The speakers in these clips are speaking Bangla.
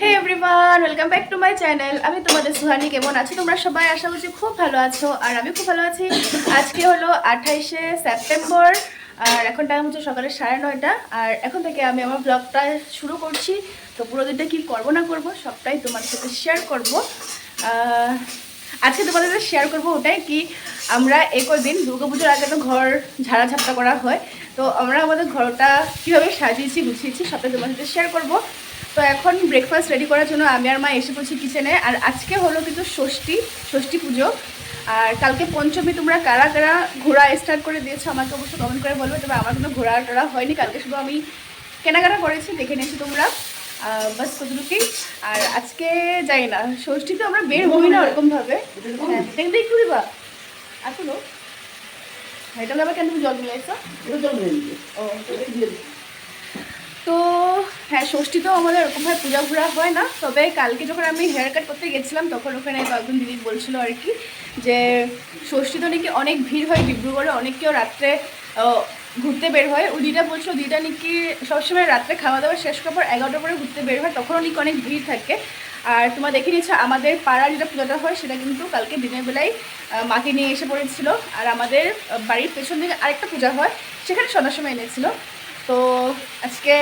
Hey everyone welcome back to my channel আমি তোমাদের সুহানি, কেমন আছো? তোমরা সবাই আশা করছি খুব ভালো আছো, আর আমি খুব ভালো আছি। আজকে হলো আঠাইশে সেপ্টেম্বর, আর এখন টাইম হচ্ছে সকালে সাড়ে নয়টা। আর এখন থেকে আমি আমার ব্লগটা শুরু করছি। তো পুরো দিনটা কী করব না করব, সবটাই তোমার সাথে শেয়ার করব। আজকে তোমাদের সাথে শেয়ার করব ওটাই কি আমরা এই দিন দুর্গাপুজোর আগে তো ঘর ঝাড়া ঝাপটা করা হয়। তো আমরা আমাদের ঘরটা কীভাবে সাজিয়েছি, গুছিয়েছি সবটাই তোমাদের সাথে শেয়ার করব। তো এখন ব্রেকফাস্ট রেডি করার জন্য আমি আর মা এসে পড়ছি কিচেনে আর আজকে হলো কিন্তু ষষ্ঠী ষষ্ঠী পুজো। আর কালকে পঞ্চমী, তোমরা কারা কারা ঘোরা স্টার্ট করে দিয়েছ আমাকে অবশ্যই কমেন্ট করে বলবে, তবে আমার কোনো ঘোরা টোরা হয়নি। কালকে শুধু আমি কেনাকাটা করেছি, দেখে নিয়েছি তোমরা। বাস কতটুকুই আর আজকে যাই না ষষ্ঠীতে আমরা বের হই না ওরকমভাবে। হ্যাঁ দেখতে একটু দিবা? এখনও? এটা আবার কেন তুমি জল মিলাইছো ও তো হ্যাঁ ষষ্ঠীতেও আমাদের ওরকমভাবে পূজা ঘোরা হয় না তবে কালকে যখন আমি হেয়ার কাট করতে গেছিলাম তখন ওখানে কয়েকজন দিদি বলছিল আর কি যে ষষ্ঠীতে নাকি অনেক ভিড় হয় ডিব্রুগড়ে অনেক কেউ রাত্রে ঘুরতে বের হয়। দিদা বলছিল দিদা নাকি সবসময় রাত্রে খাওয়া দাওয়া শেষ করার পর এগারোটার পরে ঘুরতে বের হয়, তখনও নাকি অনেক ভিড় থাকে। আর তোমরা দেখে নিচ্ছ আমাদের পাড়ার যেটা পুজোটা হয়, সেটা কিন্তু কালকে দিনের বেলায় মাকে নিয়ে এসে পড়েছিল। আর আমাদের বাড়ির পেছন দিকে আরেকটা পূজা হয়, সেখানে সন্ধ্যার সময় এনেছিল। তো আজকে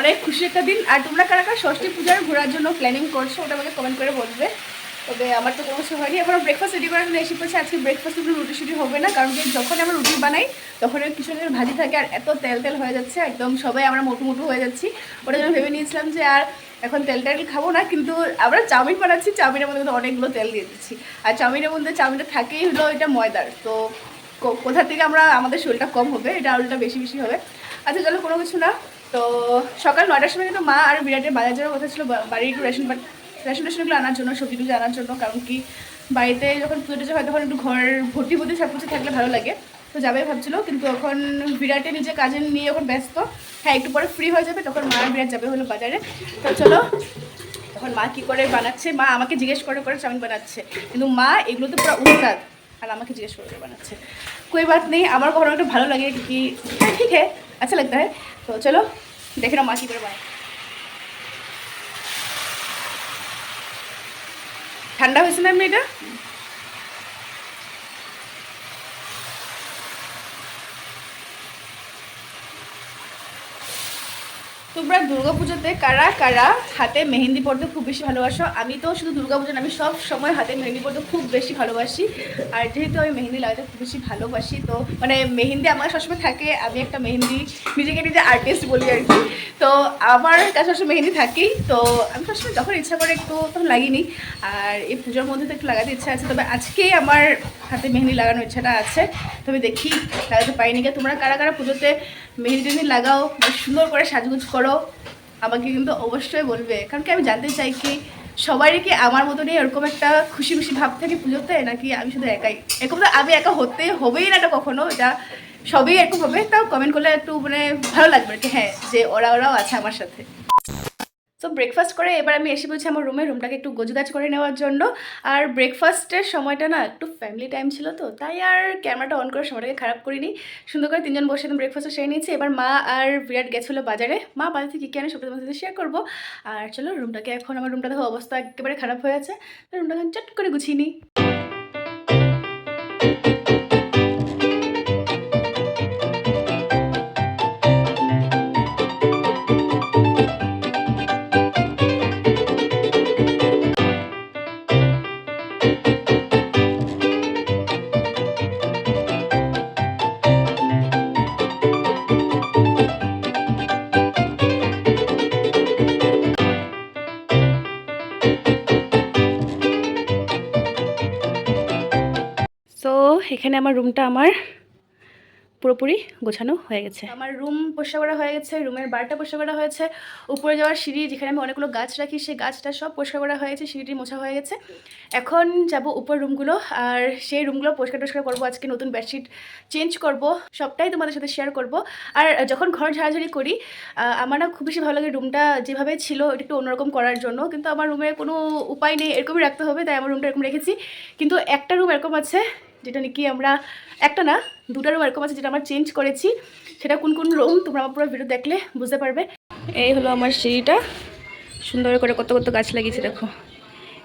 অনেক খুশি একটা দিন। আর তোমরা কারা কারা ষষ্ঠী পূজার ঘোরার জন্য প্ল্যানিং করছ, ওটা আমাকে কমেন্ট করে বলবে। তবে আমার তো কোনো হয়নি। এখনও ব্রেকফাস্ট রেডি করার জন্য এসে পড়ছে। আজকে ব্রেকফাস্ট কোনো রুটি শুটি হবে না, কারণ যখন আমরা রুটি বানাই, তখন কিছু ভাজি থাকে আর এত তেল তেল হয়ে যাচ্ছে, একদম সবাই আমরা মোটু মোটু হয়ে যাচ্ছি। ওটা জন্য ভেবে নিয়েছিলাম যে আর এখন তেল টেল খাব না, কিন্তু আমরা চাউমিন বানাচ্ছি, চাউমিনের মধ্যে কিন্তু অনেকগুলো তেল দিয়ে দিচ্ছি। আর চাউমিনের মধ্যে চাউমিনটা থাকেই হলো এটা ময়দার। তো কোথা থেকে আমরা, আমাদের শরীরটা কম হবে, এটা আলুটা বেশি বেশি হবে। আচ্ছা চলো কোনো কিছু না। তো সকাল নয়টার সময় কিন্তু মা আর বিরাটের বাজার যাওয়ার কথা ছিল বাড়ির একটু রেশন রেশন টেশনগুলো আনার জন্য সবজিগুলো আনার জন্য, কারণ কি বাড়িতে যখন পুজো টুজো হয় তখন একটু ঘর, ভর্তি ভর্তি সব কিছু থাকলে ভালো লাগে। তো যাবে ভাবছিল, কিন্তু এখন বিরাটে নিজে কাজে নিয়ে এখন ব্যস্ত হ্যাঁ একটু পরে ফ্রি হয়ে যাবে, তখন মা বিরাট যাবে হলো বাজারে। তো চলো তখন মা কী করে বানাচ্ছে? মা আমাকে জিজ্ঞেস করে করে চাউমিন বানাচ্ছে। কিন্তু মা এগুলো তো পুরো উস্তাদ, আর আমাকে জিজ্ঞেস করে বানাচ্ছে। কই বাত নেই, আমার কখনো একটু ভালো লাগে কি হ্যাঁ, ঠিক হ্যাঁ আচ্ছা লাগতে হয়। তো চলো, দেখে না মা কী করে বানায় ঠান্ডা হয়েছে না এমনি তোমরা দুর্গাপুজোতে কারা কারা হাতে মেহেন্দি পড়তে খুব বেশি ভালোবাসো? আমি তো শুধু দুর্গাপুজো আমি সব সময় হাতে মেহেন্দি পড়তে খুব বেশি ভালোবাসি। আর যেহেতু আমি মেহেন্দি লাগাতে খুব বেশি ভালোবাসি, তো মানে মেহেন্দি আমার সবসময় থাকে। আমি একটা মেহেন্দি নিজেকে নিজে আর্টিস্ট বলি আর কি। তো আমার কাছে সবসময় মেহেন্দি থাকেই। তো আমি সবসময় যখন ইচ্ছা করে একটু তখন লাগিনি আর এই পুজোর মধ্যে তো একটু লাগাতে ইচ্ছা আছে। তবে আজকেই আমার হাতে মেহেন্দি লাগানোর ইচ্ছাটা আছে। তবে দেখি, লাগাতে পারিনি তোমরা কারা কারা পুজোতে মেহেন্দি টেহেন্দি লাগাও বেশ সুন্দর করে সাজগুজ করো। আমাকে কিন্তু অবশ্যই বলবে। কারণ কি আমি জানতে চাই কি সবারই কি আমার মতনই এরকম একটা খুশি খুশি ভাব থাকে পুজোতে? নাকি আমি শুধু একাই? এরকম তো আমি একা হতে হবেই না এটা কখনো। এটা সবই এরকম হবে। তাও কমেন্ট করলে একটু মানে ভালো লাগবে। কি হ্যাঁ যে ওরা ওরাও আছে আমার সাথে। তো ব্রেকফাস্ট করে এবার আমি এসে বলছি আমার রুমে রুমটাকে একটু গোছগাছ করে নেওয়ার জন্য। আর ব্রেকফাস্টের সময়টা না একটু ফ্যামিলি টাইম ছিল তো, তাই আর ক্যামেরাটা অন করে সময়টাকে খারাপ করিনি। সুন্দর করে তিনজন বসে একদম ব্রেকফাস্টটা সেরে নিয়েছি। এবার মা আর বিরাট গেছিল বাজারে। মা বাজার থেকে কী আনে সবটা তোমার সাথে শেয়ার করব। আর চলো রুমটাকে এখন, আমার রুমটা দেখো অবস্থা একেবারে খারাপ হয়ে আছে। তো রুমটাকে চট করে গুছিয়ে নিই। এখানে আমার রুমটা আমার পুরোপুরি গোছানো হয়ে গেছে। আমার রুম পরিষ্কার করা হয়ে গেছে রুমের বারটা পরিষ্কার করা হয়েছে। উপরে যাওয়ার সিঁড়ি যেখানে আমি অনেকগুলো গাছ রাখি, সেই গাছটা সব পরিষ্কার করা হয়েছে, সিঁড়িটি মোছা হয়ে গেছে। এখন যাব উপর রুমগুলো আর সেই রুমগুলো পরিষ্কার টরিষ্কার করব, আজকে নতুন বেডশিট চেঞ্জ করব, সবটাই তোমাদের সাথে শেয়ার করব। আর যখন ঘর ঝাড়াঝাড়ি করি আমার না খুব বেশি ভালো লাগে রুমটা যেভাবে ছিল, ওটা একটু অন্যরকম করার জন্য। কিন্তু আমার রুমে কোনো উপায় নেই, এরকমই রাখতে হবে, তাই আমার রুমটা এরকম রেখেছি। কিন্তু একটা রুম এরকম আছে যেটা নাকি আমরা একটা না, দুটা রুম এরকম আছে যেটা আমরা চেঞ্জ করেছি। সেটা কোন কোন রুম তোমরা আমার পুরো ভিডিও দেখলে বুঝতে পারবে। এই হলো আমার সিঁড়িটা। সুন্দর করে কত কত গাছ লাগিয়েছি, দেখো।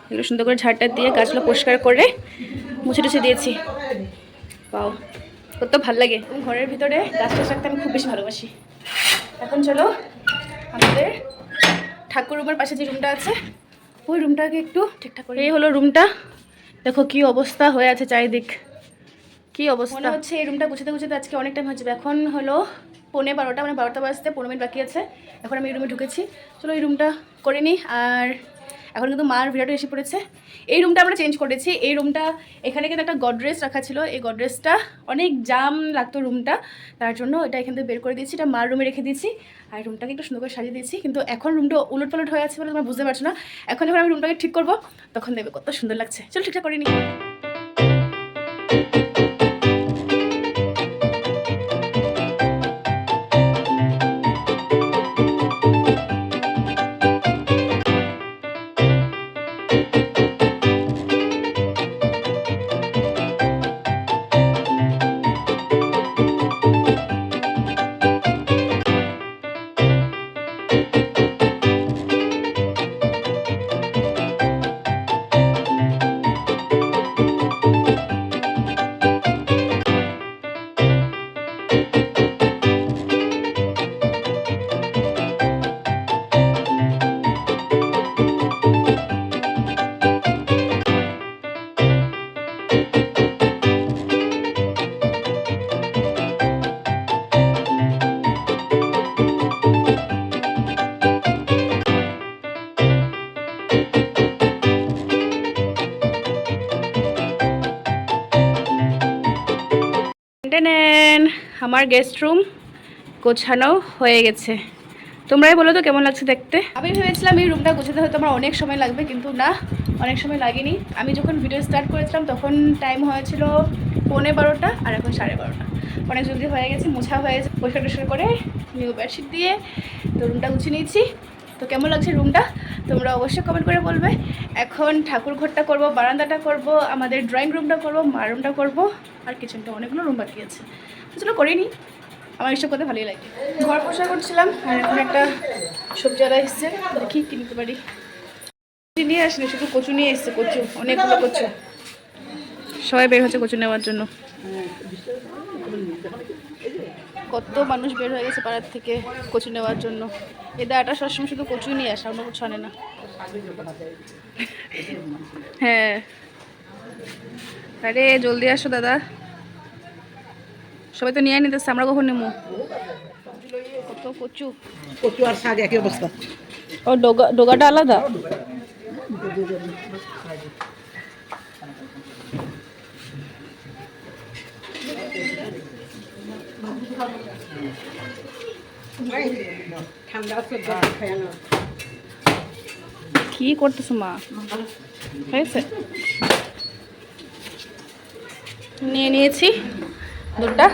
এগুলো সুন্দর করে ঝাড়টা দিয়ে গাছগুলো পরিষ্কার করে মুছে টুছে দিয়েছি। পাও কত ভালো লাগে। ঘরের ভিতরে গাছ টাছ রাখতে আমি খুব বেশি ভালোবাসি। এখন চলো, আমাদের ঠাকুর পাশে যে রুমটা আছে, ওই রুমটাকে একটু ঠিকঠাক করে এই হলো রুমটা দেখো কি অবস্থা হয়ে আছে চারিদিক। কি অবস্থা? মনে হচ্ছে এই রুমটা গুছাতে গুছাতে আজকে অনেক টাইম হয়ে যাবে। এখন হলো পৌনে বারোটা মানে বারোটা বাজতে পনেরো মিনিট বাকি আছে। এখন আমি এই রুমে ঢুকেছি। চলো এই রুমটা করে নিই। আর এখন কিন্তু মার বিরাটও এসে পড়েছে। এই রুমটা আমরা চেঞ্জ করেছি। এই রুমটা এখানে কিন্তু একটা গডরেজ রাখা ছিল। এই গডরেজটা অনেক জাম লাগতো রুমটা তার জন্য এটা এখান থেকে বের করে দিয়েছি। এটা মার রুমে রেখে দিয়েছি। আর রুমটাকে একটু সুন্দর করে সাজিয়ে দিয়েছি। কিন্তু এখন রুমটা উলট পালট হয়ে আছে বলে তোমরা বুঝতে পারছ না। এখন যখন আমি রুমটাকে ঠিক করব তখন দেখবে কত সুন্দর লাগছে। চলো ঠিকঠাক করে নিই। আমার গেস্ট রুম গোছানো হয়ে গেছে। তোমরাই বলো তো কেমন লাগছে দেখতে? আমি ভেবেছিলাম এই রুমটা গোছাতে হয়তো আমার অনেক সময় লাগবে, কিন্তু না, অনেক সময় লাগেনি। আমি যখন ভিডিও স্টার্ট করেছিলাম, তখন টাইম হয়েছিল পৌনে বারোটা আর এখন সাড়ে বারোটা। অনেক জলদি হয়ে গেছে, মোছা হয়ে গেছে, পরিষ্কার টরিষ্কার করে নিউ বেডশিট দিয়ে তো রুমটা গুছিয়ে নিয়েছি। তো কেমন লাগছে রুমটা তোমরা অবশ্যই কমেন্ট করে বলবে। এখন ঠাকুর ঘরটা করব, বারান্দাটা করব, আমাদের ড্রয়িং রুমটা করব মা রুমটা করব, আর কিচেনটা অনেকগুলো রুম বাকি আছে। চলো করিনি। আমার এসব করতে ভালোই লাগে। ঘর পরিষ্কার করছিলাম, আর এখন একটা সবজি আলা এসছে, দেখি কিনতে পারি। নিয়ে আসিনি, শুধু কচু নিয়ে এসছে, কচু, অনেকগুলো কচু। সবাই বের হচ্ছে কচু নেওয়ার জন্য। কত মানুষ বের হয়ে গেছে পাড়ার থেকে কচু নেওয়ার জন্য। এ দাদাটা সবসময় শুধু কচুই নিয়ে আসে, অন্য কিছু আনে না। হ্যাঁ। আরে, জলদি আসো দাদা। সবাই তো নিয়ে নিতেছে আমরা কখন নেব কত কচু। কচু আর শাক একই অবস্থা। ও ডোগা ডোগাটা আলাদা? কি করতেছো মা? হয়েছে? নিয়ে নিয়েছি। দুটা?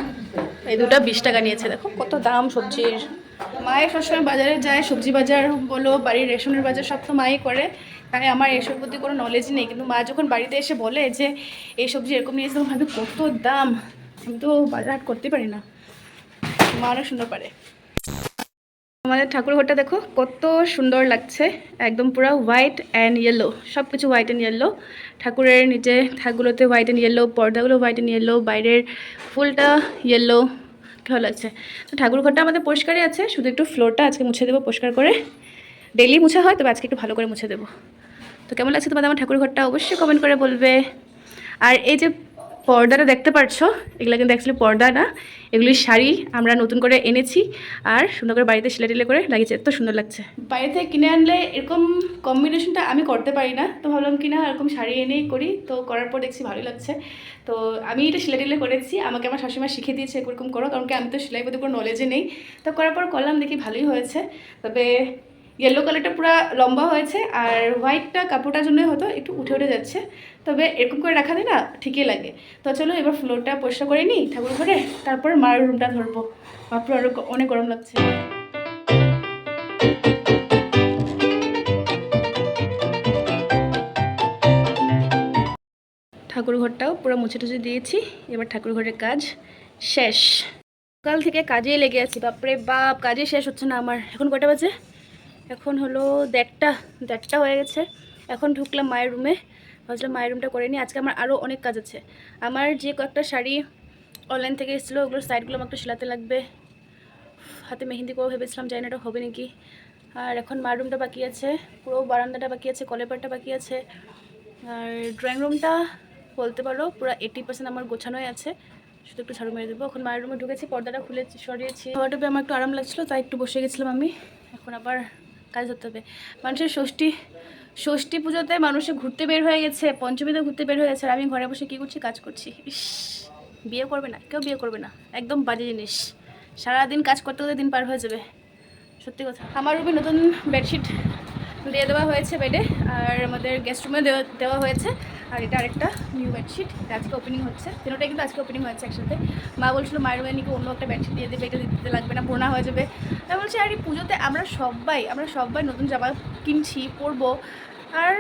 এই দুটা বিশ টাকা নিয়েছে, দেখো কত দাম সবজির। মায়ের সবসময় বাজারে যায়, সবজি বাজার বলো, বাড়ির রেশনের বাজার সব তো মাই করে। তাই আমার এসব প্রতি কোনো নলেজ নেই। কিন্তু মা যখন বাড়িতে এসে বলে যে, এই সবজি এরকম নিয়েছে, তখন ভাবি কত দাম? আমি তো বাজার হাট করতে পারি না। মা অনেক সুন্দর পারে। আমাদের ঠাকুর ঘরটা দেখো, কত সুন্দর লাগছে। একদম পুরো হোয়াইট অ্যান্ড ইয়েলো সব কিছু হোয়াইট অ্যান্ড ইয়েলো ঠাকুরের নিচে থাকগুলোতে হোয়াইট অ্যান্ড ইয়েলো পর্দাগুলো হোয়াইট অ্যান্ড ইয়েলো বাইরের ফুলটা ইয়েলো ভালো লাগছে। তো ঠাকুর ঘরটা আমাদের পরিষ্কারই আছে, শুধু একটু ফ্লোরটা আজকে মুছে দেবো পরিষ্কার করে। ডেলি মুছা হয়, তবে আজকে একটু ভালো করে মুছে দেবো। তো কেমন লাগছে তোমাদের আমার ঠাকুর ঘরটা অবশ্যই কমেন্ট করে বলবে। আর এই যে পর্দাটা দেখতে পারছ? এগুলো কিন্তু অ্যাকচুয়ালি পর্দা না। এগুলি শাড়ি আমরা নতুন করে এনেছি আর সুন্দর করে বাড়িতে সেলে টেলে করে লাগিয়েছে। এত সুন্দর লাগছে। বাইরে থেকে কিনে আনলে এরকম কম্বিনেশনটা আমি করতে পারি না। তো ভাবলাম কি না এরকম শাড়ি এনেই করি। তো করার পর দেখছি ভালোই লাগছে। তো আমি এটা সেলে টেলে করেছি। আমাকে আমার শাশুড়ি মা শিখিয়ে দিয়েছে এরকম করো। কারণ কি আমি তো সেলাই প্রতি কোনো নলেজে নেই। তো করার পর করলাম, দেখি ভালোই হয়েছে। তবে ইয়েলো কালারটা পুরো লম্বা হয়েছে আর হোয়াইটটা কাপড়টার জন্য হয়তো একটু উঠে উঠে যাচ্ছে। তবে এরকম করে রাখা যায় না, ঠিকই লাগে। তো চলো এবার ফ্লোরটা পরিষ্কার করে নিই, ঠাকুর ঘরে। তারপর মার রুমটা ধরবো। বাপরে অনেক গরম লাগছে। ঠাকুর ঘরটাও পুরো মুছে টুছে দিয়েছি। এবার ঠাকুর ঘরের কাজ শেষ। সকাল থেকে কাজেই লেগে আছি। বাপরে বাপ কাজে শেষ হচ্ছে না আমার। এখন কটা বাজে? এখন হলো দেড়টা দেড়টা হয়ে গেছে। এখন ঢুকলাম মায়ের রুমে। ভাবছিলাম মায়ের রুমটা করে নিই। আজকে আমার আরও অনেক কাজ আছে। আমার যে কয়েকটা শাড়ি অনলাইন থেকে এসেছিল ওগুলোর সাইডগুলো আমাকে একটু সেলাতে লাগবে। হাতে মেহেন্দি করব ভেবেছিলাম, জানি এটা হবে নাকি। আর এখন মায়ের রুমটা বাকি আছে। পুরো বারান্দাটা বাকি আছে কলেপারটা বাকি আছে। আর ড্রয়িং রুমটা বলতে পারো, পুরো এইটি পার্সেন্ট আমার গোছানোই আছে। শুধু একটু ঝাড়ু মেরে দেবো। এখন মায়ের রুমে ঢুকেছি, পর্দাটা খুলে সরিয়েছি। খাওয়াটা আমার একটু আরাম লাগছিল, তাই একটু বসে গেছিলাম আমি। এখন আবার কাজ ধরতে হবে। মানুষের ষষ্ঠী ষষ্ঠী পুজোতে মানুষে ঘুরতে বের হয়ে গেছে, পঞ্চমীতে ঘুরতে বের হয়ে গেছে, আর আমি ঘরে বসে কী করছি? কাজ করছি। ইস, বিয়ে করবে না, কেউ বিয়ে করবে না, একদম বাজে জিনিস। সারাদিন কাজ করতে করতে দিন পার হয়ে যাবে। সত্যি কথা। আমার রুমে নতুন বেডশিট দিয়ে দেওয়া হয়েছে বেডে, আর আমাদের গেস্ট রুমে দেওয়া দেওয়া হয়েছে। আর এটা আরেকটা নিউ বেডশিট আজকে ওপেনিং হচ্ছে। তিনোটাই কিন্তু আজকে ওপেনিং হয়েছে একসাথে। মা বলছিল, মায়ের রুমে নাকি অন্য একটা বেডশিট দিয়ে দেবে, এটা দিতে লাগবে না পুরোনা হয়ে যাবে। আমি বলছি, আর এই পুজোতে আমরা সবাই আমরা সবাই নতুন জামা কিনছি, পরবো। আর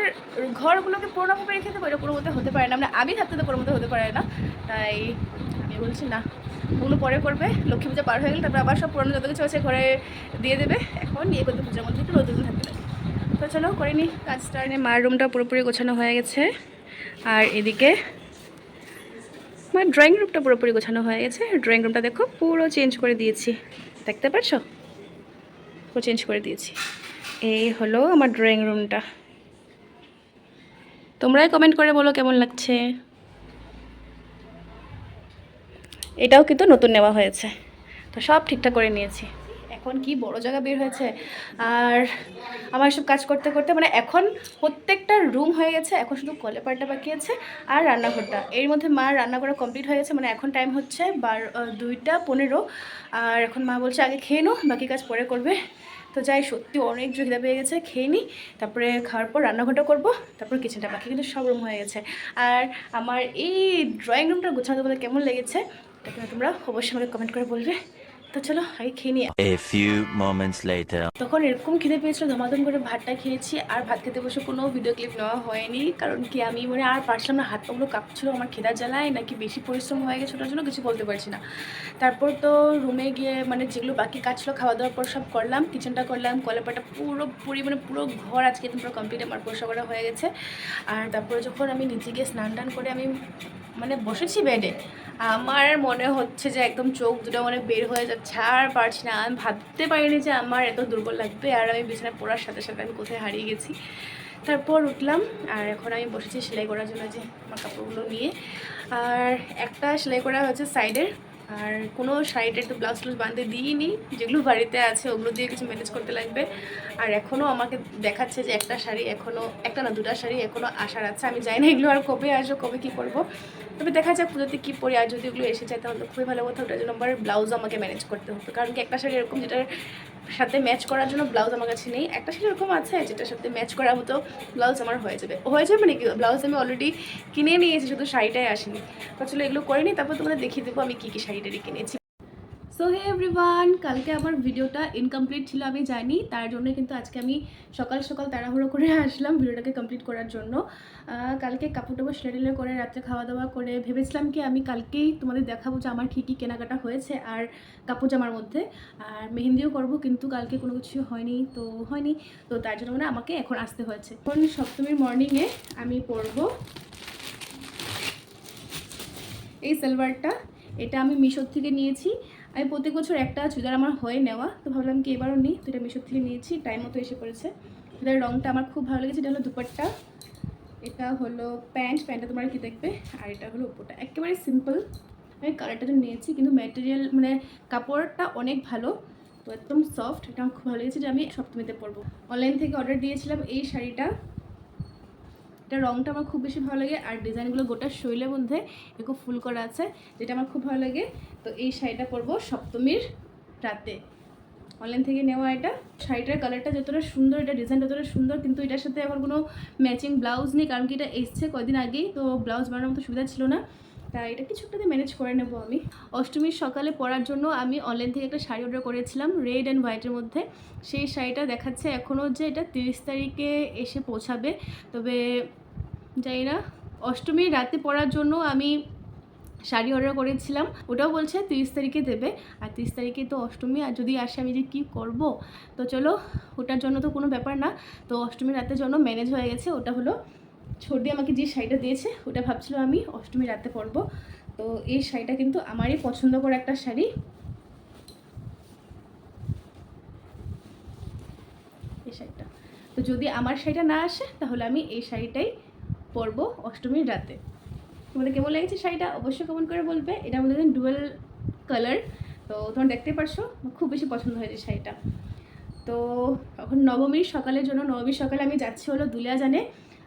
ঘরগুলোকে পুরোনোভাবে রেখে দেবো, এটা কোনো মতে হতে পারে না। মানে আমি থাকতে তো কোনো মতে হতে পারে না। তাই আমি বলছি, না, ওগুলো পরে করবে, লক্ষ্মী পূজা পার হয়ে গেলে তারপর আবার সব পুরোনো যত কিছু আছে ঘরে দিয়ে দেবে। এখন নিয়ে করতে পূজার মধ্যে একটু নতুন থাকতে তো চলো করে নি কাজটা নিয়ে মার রুমটা পুরোপুরি গোছানো হয়ে গেছে। আর এদিকে আমার ড্রয়িং রুমটা পুরোপুরি গোছানো হয়ে গেছে। ড্রয়িং রুমটা দেখো, পুরো চেঞ্জ করে দিয়েছি। দেখতে পারছ? পুরো চেঞ্জ করে দিয়েছি। এই হলো আমার ড্রয়িং রুমটা তোমরাই কমেন্ট করে বলো কেমন লাগছে। এটাও কিন্তু নতুন নেওয়া হয়েছে। তো সব ঠিকঠাক করে নিয়েছি। এখন কি বড় জায়গা বের হয়েছে? আর আমার সব কাজ করতে করতে মানে এখন প্রত্যেকটা রুম হয়ে গেছে, এখন শুধু কলেপারটা বাকি আছে আর রান্নাঘরটা। এর মধ্যে মা রান্না করা কমপ্লিট হয়ে গেছে মানে এখন টাইম হচ্ছে বার দুইটা পনেরো। আর এখন মা বলছে আগে খেয়ে নো বাকি কাজ পরে করবে। তো যাই, সত্যি অনেক খিদা পেয়ে গেছে, খেয়ে নিই তারপরে খাওয়ার পর রান্নাঘরটা করব, তারপর কিচেনটা বাকি কিন্তু সব রুম হয়ে গেছে। আর আমার এই ড্রয়িং রুমটা গোছানো তোমাদের কেমন লেগেছে তোমরা অবশ্যই আমাকে কমেন্ট করে বলবে। তো চলো আগে খেয়ে নিই A few moments later. তখন এরকম খিদে পেয়েছিল ধমাধম করে ভাতটা খেয়েছি আর ভাত খেতে বসে কোনো ভিডিও ক্লিপ নেওয়া হয়নি কারণ কি আমি মানে আর পারছিলাম না হাত পাগুলো কাঁপছিল আমার খেদা জ্বালায় নাকি বেশি পরিশ্রম হয়ে গেছে ওটার জন্য কিছু বলতে পারছি না। তারপর তো রুমে গিয়ে মানে যেগুলো বাকি কাজ ছিল খাওয়া দাওয়ার পর সব করলাম কিচেনটা করলাম কলেপাটা পুরো পুরি মানে পুরো ঘর আজকে পুরো কমপ্লিট আমার পরিষ্কার করা হয়ে গেছে। আর তারপরে যখন আমি নিচে গিয়ে স্নান টান করে আমি মানে বসেছি বেডে আমার মনে হচ্ছে যে একদম চোখ দুটো মানে বের হয়ে যাচ্ছে। আর পারছি না। আমি ভাবতে পারিনি যে আমার এত দুর্বল লাগবে আর আমি বিছানায় পড়ার সাথে সাথে আমি কোথায় হারিয়ে গেছি। তারপর উঠলাম আর এখন আমি বসেছি সেলাই করার জন্য যে আমার কাপড়গুলো নিয়ে। আর একটা সেলাই করা হচ্ছে সাইডের। আর কোনো শাড়িটা একটু ব্লাউজ ট্লাউজ বাঁধতে দিইনি। যেগুলো বাড়িতে আছে ওগুলো দিয়ে কিছু ম্যানেজ করতে লাগবে। আর এখনও আমাকে দেখাচ্ছে যে একটা শাড়ি এখনও, একটা না দুটা শাড়ি এখনও আসার আছে। আমি জানি না এগুলো আর কবে আসব, কবে কী করব। তবে দেখা যাক পুজোতে কী পরি, আর যদি ওগুলো এসে যায় তাহলে খুবই ভালো কথা। ওটার জন্য আমার ব্লাউজ আমাকে ম্যানেজ করতে হতো কারণ কি একটা শাড়ি এরকম যেটার সাথে ম্যাচ করার জন্য ব্লাউজ আমার কাছে নেই, একটা শাড়ি এরকম আছে যেটার সাথে ম্যাচ করার মতো ব্লাউজ আমার হয়ে যাবে। হয়ে যাবে মানে কি ব্লাউজ আমি অলরেডি কিনে নিয়েছি, শুধু শাড়িটাই আসেনি। তো চলো এগুলো করে নিই, তারপর তোমাদের দেখিয়ে দেবো আমি কী কী শাড়িটারি কিনেছি। সো হে এভরিওয়ান কালকে আমার ভিডিওটা ইনকমপ্লিট ছিল, আমি জানি। তার জন্য কিন্তু আজকে আমি সকাল সকাল তাড়াহুড়ো করে আসলাম ভিডিওটাকে কমপ্লিট করার জন্য। কালকে কাপড় টাপড় সেটেলে করে, রাত্রে খাওয়া দাওয়া করে। ভেবেছিলাম কি আমি কালকেই তোমাদের দেখাবো যে আমার কী কী কেনাকাটা হয়েছে আর কাপড় জামার মধ্যে। আর মেহেন্দিও করব, কিন্তু কালকে কোনো কিছু হয়নি, তো হয়নি। তো তার জন্য মানে আমাকে এখন আসতে হয়েছে। এখন সপ্তমীর মর্নিংয়ে আমি পরবো এই সালোয়ারটা এটা আমি মিশোর থেকে নিয়েছি। আমি প্রত্যেক বছর একটা চুড়িদার আমার হয়ে নেওয়া, তো ভাবলাম কি এবারও নিই, তো এটা মিশোর থেকে নিয়েছি টাইম মতো এসে পড়েছে। এটার রঙটা আমার খুব ভালো লেগেছে, এটা হলো দুপাট্টা। এটা হলো প্যান্ট, প্যান্টটা তোমার কি দেখবে, আর এটা হলো উপরটা। একেবারে সিম্পল আমি কালারটা তো নিয়েছি, কিন্তু ম্যাটেরিয়াল মানে কাপড়টা অনেক ভালো, তো একদম সফট এটা আমার খুব ভালো লেগেছে যে আমি সপ্তমীতে পরবো। অনলাইন থেকে অর্ডার দিয়েছিলাম এই শাড়িটা। এটা রংটা আমার খুব বেশি ভালো লাগে আর ডিজাইনগুলো গোটা শৈলের মধ্যে এরকম ফুল করা আছে, যেটা আমার খুব ভালো লাগে। তো এই শাড়িটা পরবো সপ্তমীর রাতে। অনলাইন থেকে নেওয়া এটা। শাড়িটার কালারটা যতটা সুন্দর, এটা ডিজাইন যতটা সুন্দর, কিন্তু এটার সাথে আমার কোনো ম্যাচিং ব্লাউজ নেই, কারণ কি এটা এসছে কদিন আগেই, তো ব্লাউজ বানানোর মতো সুবিধা ছিল না। তাই এটা কিছু একটা ম্যানেজ করে নেব আমি। অষ্টমীর সকালে পরার জন্য আমি অনলাইন থেকে একটা শাড়ি অর্ডার করেছিলাম রেড অ্যান্ড হোয়াইটের মধ্যে। সেই শাড়িটা দেখাচ্ছে এখনও যে এটা তিরিশ তারিখে এসে পৌঁছাবে। তবে যাই না, অষ্টমীর রাতে পরার জন্য আমি শাড়ি অর্ডার করেছিলাম, ওটাও বলছে তিরিশ তারিখে দেবে। আর তিরিশ তারিখে তো অষ্টমী, আর যদি আসে আমি যে কী করব? তো চলো, ওটার জন্য তো কোনো ব্যাপার না। তো অষ্টমী রাতের জন্য ম্যানেজ হয়ে গেছে, ওটা হলো ছর্দি আমাকে যে শাড়িটা দিয়েছে, ওটা ভাবছিলাম আমি অষ্টমী রাতে পরবো। তো এই শাড়িটা কিন্তু আমারই পছন্দ করা একটা শাড়ি। এই শাড়িটা। তো যদি আমার শাড়িটা না আসে, তাহলে আমি এই শাড়িটাই পরবো অষ্টমীর রাতে। তোমাদের কেমন লেগেছে শাড়িটা? অবশ্যই কেমন করে বলবে। এটা আমাদের ডুয়েল কালার তো তোমরা দেখতে পারছ, খুব বেশি পছন্দ হয়েছে শাড়িটা। তো এখন নবমীর সকালের জন্য, নবমীর সকালে আমি যাচ্ছি হলো দুলিয়াজানে।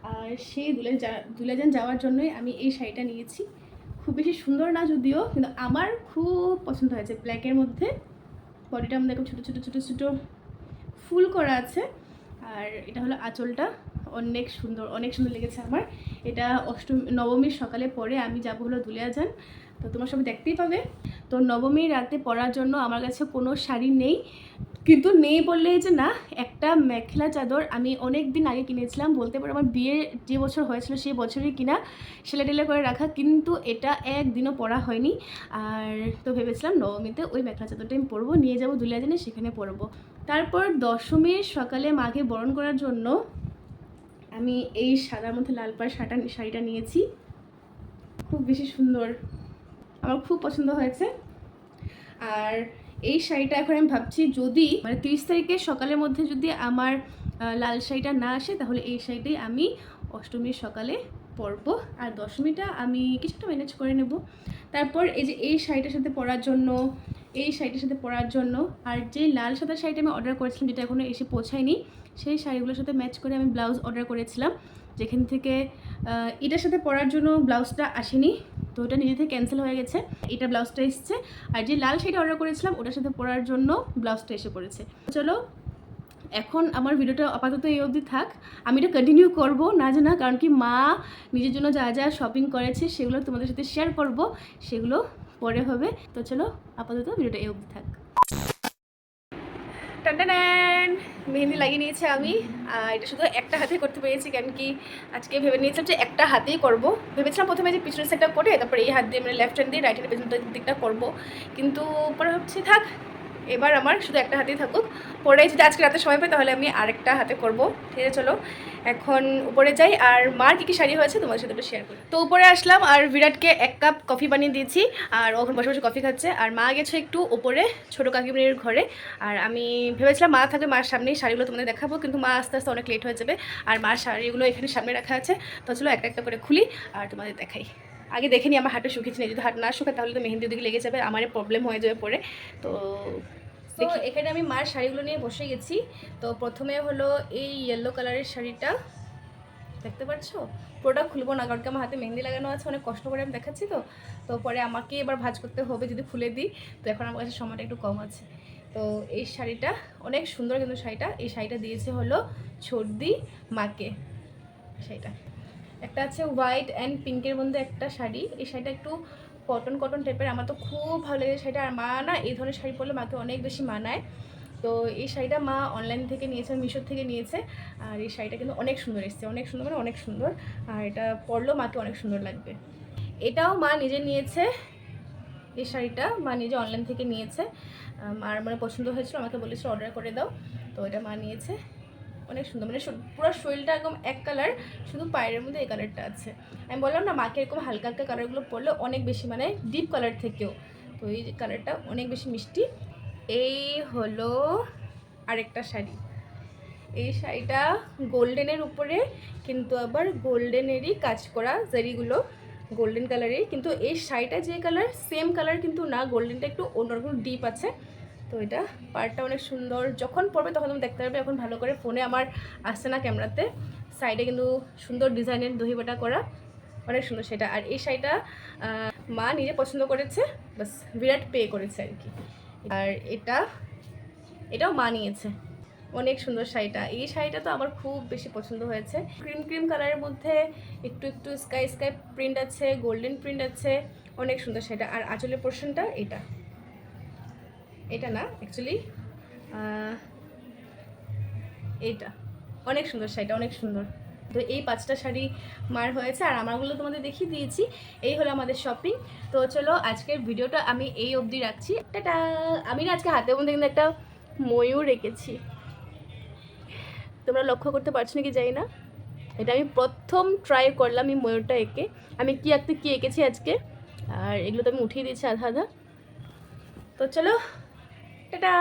আর সেই দুলে দুলিয়াজান যাওয়ার জন্যই আমি এই শাড়িটা নিয়েছি। খুব বেশি সুন্দর না যদিও, কিন্তু আমার খুব পছন্দ হয়েছে। ব্ল্যাকের মধ্যে মধ্যে একদম ছোটো ছোটো ছোটো ছোটো ফুল করা আছে। আর এটা হলো আঁচলটা। অনেক সুন্দর অনেক সুন্দর লেগেছে আমার। এটা অষ্টমী, নবমীর সকালে পরে আমি যাব হলো দুলিয়াজান তো তোমরা সবাই দেখতেই পাবে। তো নবমীর রাতে পরার জন্য আমার কাছে কোনো শাড়ি নেই। কিন্তু নেই বললেই যে, না, একটা মেখলা চাদর আমি অনেক দিন আগে কিনেছিলাম। বলতে পারো আমার বিয়ে যে বছর হয়েছিল সেই বছরই কিনা সেলে টেলে করে রাখা, কিন্তু এটা একদিনও পরা হয়নি। আর তো ভেবেছিলাম নবমীতে ওই মেখলা চাদরটা আমি পরবো, নিয়ে যাব দুলিয়াজানে, সেখানে পরবো। তারপর দশমীর সকালে মাকে বরণ করার জন্য আমি এই সাদার মধ্যে লাল পাড় শাড়িটা শাড়িটা নিয়েছি। খুব বেশি সুন্দর। আমার খুব পছন্দ হয়েছে। আর এই শাড়িটা এখন আমি ভাবছি যদি মানে তিরিশ তারিখের সকালের মধ্যে যদি আমার লাল শাড়িটা না আসে, তাহলে এই শাড়িটাই আমি অষ্টমীর সকালে পরবো। আর দশমীটা আমি কিছুটা ম্যানেজ করে নেব। তারপর এই যে এই শাড়িটার সাথে পরার জন্য, এই শাড়িটার সাথে পরার জন্য, আর যে লাল সাদা শাড়িটা আমি অর্ডার করেছিলাম, যেটা এখনও এসে পৌঁছায়নি, সেই শাড়িগুলোর সাথে ম্যাচ করে আমি ব্লাউজ অর্ডার করেছিলাম। যেখান থেকে এটার সাথে পরার জন্য ব্লাউজটা আসেনি। তো ওটা নিজে থেকে ক্যান্সেল হয়ে গেছে। এটা ব্লাউজটা এসেছে। আর যে লাল শাড়িটা অর্ডার করেছিলাম, ওটার সাথে পরার জন্য ব্লাউজটা এসে পড়েছে। চলো, এখন আমার ভিডিওটা আপাতত এই অবধি থাক। আমি এটা কন্টিনিউ করব, না জানা, কারণ কি মা নিজের জন্য যা যা শপিং করেছে, সেগুলো তোমাদের সাথে শেয়ার করব। সেগুলো পরে হবে। তো চলো, আপাতত ভিডিওটা এই অবধি থাক। টানটানান মেহেন্দি লাগিয়ে নিয়েছি আমি। এটা শুধু একটা হাতেই করতে পেরেছি কেন কি আজকে ভেবে নিয়েছিলাম যে একটা হাতেই করব। ভেবেছিলাম প্রথমে যে পিছনের সাইডটা করে, তারপরে এই হাত দিয়ে মানে লেফট হ্যান্ড দিয়ে রাইট হ্যান্ড পেছনটা দিকটা করব। কিন্তু পরে ভাবছি, থাক এবার আমার শুধু একটা হাতেই থাকুক। পরে যদি আজকে রাতে সময় পাই, তাহলে আমি আরেকটা হাতে করব। ঠিক আছে, চলো। এখন উপরে যাই। আর মার কী কী শাড়ি হয়েছে তোমার সাথে একটু শেয়ার করি। তো উপরে আসলাম, আর বিরাটকে এক কাপ কফি বানিয়ে দিয়েছি। আর ওখানে বসে বসে কফি খাচ্ছে। আর মা গেছে একটু উপরে, ছোটো কাকিমনির ঘরে। আর আমি ভেবেছিলাম মা থাকে মার সামনেই, শাড়িগুলো তোমাদের দেখাবো। কিন্তু মা আস্তে আস্তে অনেক লেট হয়ে যাবে। আর মার শাড়িগুলো এখানে সামনে রাখা আছে। তো চলো একটা একটা করে খুলি, আর তোমাদের দেখাই। আগে দেখে নিই আমার হাটে শুকিয়েছি না। যদি হাট না শুকায় তাহলে তো মেহেন্দি দিকে লেগে যাবে আমার প্রবলেম হয়ে যাবে পরে। তো তো এখানে আমি মার শাড়িগুলো নিয়ে বসে গেছি। তো প্রথমে হলো এই ইয়েলো কালারের শাড়িটা। দেখতে পাচ্ছ? পুরোটা খুলবো না কারণ কি আমার হাতে মেহেন্দি লাগানো আছে অনেক কষ্ট করে আমি দেখাচ্ছি তো। তো পরে আমাকে এবার ভাজ করতে হবে যদি খুলে দিই। তো এখন আমার কাছে সময়টা একটু কম আছে। তো এই শাড়িটা অনেক সুন্দর কিন্তু শাড়িটা। এই শাড়িটা দিয়েছে হলো ছর্দি মাকে শাড়িটা। একটা আছে হোয়াইট অ্যান্ড পিঙ্কের মধ্যে একটা শাড়ি। এই শাড়িটা একটু কটন কটন টাইপের আমার তো খুব ভালো লেগেছে শাড়িটা। আর মা না এই ধরনের শাড়ি পরলে মাকে অনেক বেশি মানায়। তো এই শাড়িটা মা অনলাইন থেকে নিয়েছে, মিশোর থেকে নিয়েছে। আর এই শাড়িটা কিন্তু অনেক সুন্দর এসছে। অনেক সুন্দর মানে অনেক সুন্দর। আর এটা পরলেও মাকে অনেক সুন্দর লাগবে। এটাও মা নিজে নিয়েছে। এই শাড়িটা মা নিজে অনলাইন থেকে নিয়েছে। আর মানে পছন্দ হয়েছিল, আমাকে বলেছিল অর্ডার করে দাও। তো এটা মা নিয়েছে। অনেক সুন্দর মানে পুরো শরীরটা একদম এক কালার শুধু পায়ের মধ্যে এই কালারটা আছে। আমি বললাম না, মাকে এরকম হালকা হালকা কালারগুলো পরলে অনেক বেশি মানে ডিপ কালার থেকেও। তো এই কালারটা অনেক বেশি মিষ্টি। এই হলো আরেকটা শাড়ি। এই শাড়িটা গোল্ডেনের উপরে, কিন্তু আবার গোল্ডেনেরই কাজ করা জারিগুলো গোল্ডেন কালারের কিন্তু এই শাড়িটা যে কালার সেম কালার কিন্তু না গোল্ডেনটা একটু অন্যরকম ডিপ আছে। তো এটা পার্টটা অনেক সুন্দর। যখন পরবে তখন তুমি দেখতে পারবে, এখন ভালো করে ফোনে আমার আসছে না ক্যামেরাতে। সাইডে কিন্তু সুন্দর ডিজাইনের দহিবাটা করা, অনেক সুন্দর সেটা। আর এই শাড়িটা মা নিজে পছন্দ করেছে, বাস বিরাট পে করেছে আর কি। আর এটা, এটাও মা নিয়েছে। অনেক সুন্দর শাড়িটা। এই শাড়িটা তো আমার খুব বেশি পছন্দ হয়েছে। ক্রিম ক্রিম কালারের মধ্যে একটু একটু স্কাই স্কাই প্রিন্ট আছে, গোল্ডেন প্রিন্ট আছে, অনেক সুন্দর শাড়িটা। আর আঁচলের পোর্শনটা এটা। এটা না অ্যাকচুয়ালি এইটা। অনেক সুন্দর শাড়িটা, অনেক সুন্দর। তো এই পাঁচটা শাড়ি মার হয়েছে, আর আমারগুলো তোমাদের দেখিয়ে দিয়েছি। এই হলো আমাদের শপিং তো চলো, আজকের ভিডিওটা আমি এই অবধি রাখছি। টাটা! আমি না আজকে হাতের মধ্যে কিন্তু একটা ময়ূর রেখেছি। তোমরা লক্ষ্য করতে পারছ নাকি জানি না? এটা আমি প্রথম ট্রাই করলাম এই ময়ূরটা এঁকে। আমি কি আঁকতে, কি এঁকেছি আজকে? আর এগুলো তো আমি উঠিয়ে দিয়েছি আধা আধা। তো চলো টাটা